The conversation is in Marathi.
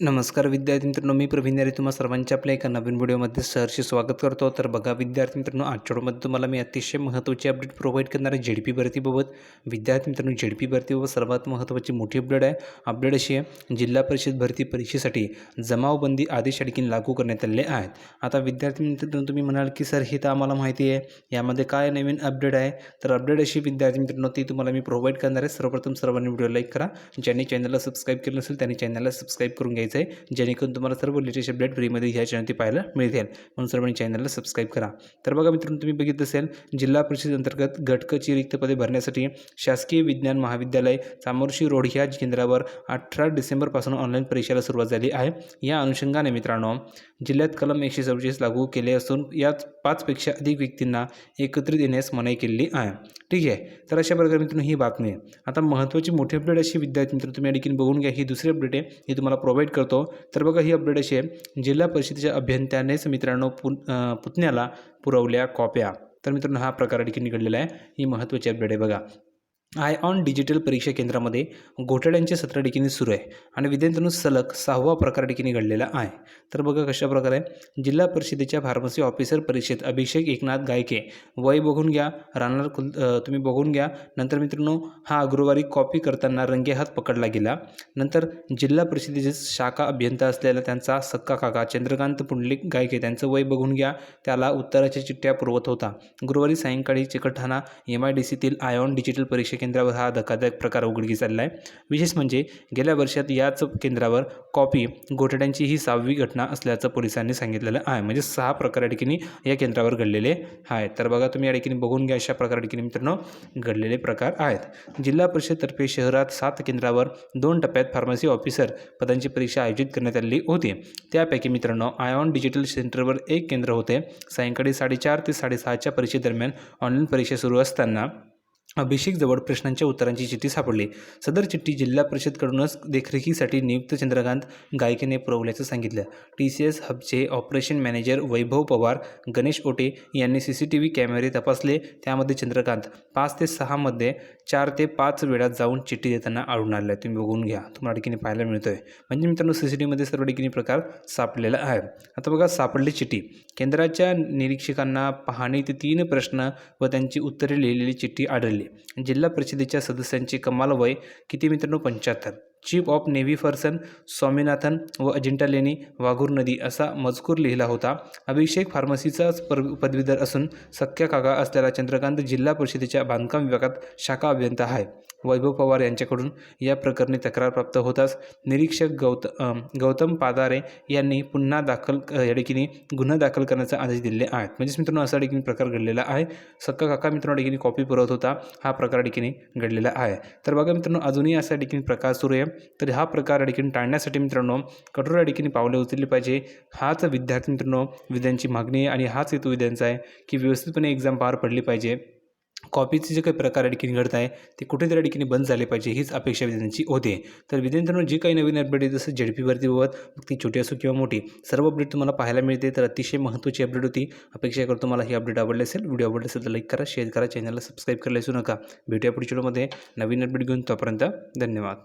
नमस्कार विद्यार्थी मित्रांनो मी प्रवीण यारे तुम्हा सर्वांच्या आपल्या एका नवीन व्हिडिओमध्ये सहर्ष स्वागत करतो. तर बघा विद्यार्थी मित्रांनो आठवड्यामध्ये तुम्हाला मी अतिशय महत्त्वाची अपडेट प्रोव्हाइड करणार आहे झेडपी भरतीबाबत. विद्यार्थी मित्रांनो झेडपी भरतीबाबत सर्वात महत्त्वाची मोठी अपडेट आहे. अपडेट अशी आहे जिल्हा परिषद भरती परीक्षेसाठी जमावबंदी आदेश आणखी लागू करण्यात आलेले आहेत. आता विद्यार्थी मित्रांनो तुम्ही म्हणाल की सर हे तर आम्हाला माहिती आहे. यामध्ये काय नवीन अपडेट आहे? तर अपडेट अशी विद्यार्थी मित्रांनो ती तुम्हाला मी प्रोव्हाइड करणार आहे. सर्वप्रथम सर्वांनी व्हिडिओ लाईक करा. ज्यांनी चॅनलला सबस्क्राईब केलं नसेल त्यांनी चॅनलला सबस्क्राईब करून घ्यायचं आहे जेणेकरून तुम्हाला सर्व लेटेस्ट अपडेट फ्रीमध्ये ह्या चॅनल पाहायला मिळतील. म्हणून सर्वांनी चॅनलला सबस्क्राईब करा. तर बघा मित्रांनो तुम्ही बघितलं असेल जिल्हा परिषद अंतर्गत घटकची रिक्त पदे भरण्यासाठी शासकीय विज्ञान महाविद्यालय चामोर्शी रोड ह्या केंद्रावर अठरा डिसेंबरपासून ऑनलाईन परीक्षेला सुरुवात झाली आहे. या अनुषंगाने मित्रांनो जिल्ह्यात कलम एकशे सव्वीस लागू केले असून यात पाचपेक्षा अधिक व्यक्तींना एकत्रित येण्यास मनाई केलेली आहे. ठीक आहे. तर अशा प्रकारे मित्रांनो ही बातमी आहे. आता महत्त्वाची मोठी अपडेट अशी विद्यार्थी मित्र तुम्ही या ठिकाणी बघून घ्या. ही दुसरी अपडेट आहे. ही तुम्हाला प्रोव्हाइड करतो. तर बघा ही अपडेट अशी आहे. जिल्हा परिषदेच्या अभियंत्यानेच मित्रांनो पु पुतण्याला पुरवल्या कॉप्या. तर मित्रांनो हा प्रकार ठिकाणी निघडलेला आहे. ही महत्त्वाची अपडेट आहे. बघा. आय ऑन डिजिटल परीक्षा केंद्रामध्ये घोटाळ्यांचे सत्र ठिकाणी सुरू आहे आणि विद्यार्थ्यांनो सलग सहावा प्रकार ठिकाणी घडलेला आहे. तर बघा कशा प्रकारे जिल्हा परिषदेच्या फार्मसी ऑफिसर परीक्षेत अभिषेक एकनाथ गायके वय बघून घ्या राहणार कुल तुम्ही बघून घ्या. नंतर मित्रांनो हा गुरुवारी कॉपी करताना रंगेहात पकडला गेला. नंतर जिल्हा परिषदेचे शाखा अभियंता असलेला त्यांचा सक्का काका चंद्रकांत पुंडलिक गायके त्यांचं वय बघून घ्या. त्याला उत्तराच्या चिठ्ठ्या पुरवत होता. गुरुवारी सायंकाळी चिकटठाणा एम आय डी सीतील आयॉन डिजिटल परीक्षा केंद्रावर हा धक्कादायक प्रकार उघडकीस आलेला आहे विशेष म्हणजे गेल्या वर्षात याच केंद्रावर कॉपी घोटाळ्यांची ही सहावी घटना असल्याचं पोलिसांनी सांगितलेलं आहे. म्हणजे सहा प्रकार या ठिकाणी या केंद्रावर घडलेले आहेत. तर बघा तुम्ही या ठिकाणी बघून घ्या अशा प्रकार ठिकाणी मित्रांनो घडलेले प्रकार आहेत. जिल्हा परिषदतर्फे शहरात सात केंद्रावर दोन टप्प्यात फार्मसी ऑफिसर पदांची परीक्षा आयोजित करण्यात आलेली होती. त्यापैकी मित्रांनो आयॉन डिजिटल सेंटरवर एक केंद्र होते. सायंकाळी साडेचार ते साडेसहाच्या परीक्षेदरम्यान ऑनलाईन परीक्षा सुरू असताना अभिषेकजवळ प्रश्नांच्या उत्तरांची चिठ्ठी सापडली. सदर चिठ्ठी जिल्हा परिषदकडूनच देखरेखीसाठी नियुक्त चंद्रकांत गायकेने पुरवल्याचं सांगितलं. टी सी एस हबचे ऑपरेशन मॅनेजर वैभव पवार गणेश ओटे यांनी सी सी टी व्ही कॅमेरे तपासले. त्यामध्ये चंद्रकांत पाच ते सहामध्ये चार ते पाच वेळा जाऊन चिठ्ठी देताना आढळून आलं आहे तुम्ही बघून घ्या. तुम्हाला ठिकाणी पाहायला मिळतोय. म्हणजे मित्रांनो सी सी टी सर्व ठिकाणी प्रकार सापडलेला आहे. आता बघा सापडली चिठ्ठी. केंद्राच्या निरीक्षकांना पाहणी ते तीन प्रश्न व त्यांची उत्तरे लिहिलेली चिठ्ठी आढळली. जिल्हा परिषदेच्या सदस्यांची कमाल वय किती मित्रांनो? पंच्याहत्तर. Chief of navy person Swaminathan व अजिंठा लेणी वाघूर नदी असा मजकूर लिहिला होता. अभिषेक फार्मसीचाच पर पदवीधर असून सख्या काका असलेला चंद्रकांत जिल्हा परिषदेच्या बांधकाम विभागात शाखा अभियंता आहे. वैभव पवार यांच्याकडून या प्रकरणी तक्रार प्राप्त होताच निरीक्षक गौत गौतम पादारे यांनी पुन्हा दाखल या ठिकाणी गुन्हा दाखल करण्याचा आदेश दिले आहेत. म्हणजेच मित्रांनो असा ठिकाणी प्रकार घडलेला आहे. सक्का काका मित्रांनो ठिकाणी कॉपी पुरवत होता. हा प्रकार ठिकाणी घडलेला आहे. तर बघा मित्रांनो अजूनही असा ठिकाणी प्रकार सुरू आहे. तर हा प्रकार अडकीन टाळण्यासाठी मित्रांनो कठोर अडकीने पावले उचलली पाहिजे. हाच विद्यार्थी मित्रांनो विद्यांची मागणी आहे आणि हाच हेतू विद्यांचा आहे की व्यवस्थितपणे एक्झाम पार पडली पाहिजे. कॉपीचे जे काही प्रकार अडकीने घडत आहे ते कुठेतरी या ठिकाणी बंद झाले पाहिजे हीच अपेक्षा विद्यार्थ्यांची होते. तर विद्यार्थ्यांना जी काही नवीन अपडेट आहे जसं झेडपी भरतीबाबत मग ती छोटी असो किंवा मोठी सर्व अपडेट तुम्हाला पाहायला मिळते. तर अतिशय महत्त्वाची अपडेट होती. अपेक्षा करतो तुम्हाला ही अपडेट आवडली असेल व्हिडिओ आवडले असेल तर लाईक करा शेअर करा चॅनलला सबस्क्राईब करायला विसरू नका. भेटूया पुढच्या व्हिडिओमध्ये. नवीन अपडेट घेऊन तोपर्यंत धन्यवाद.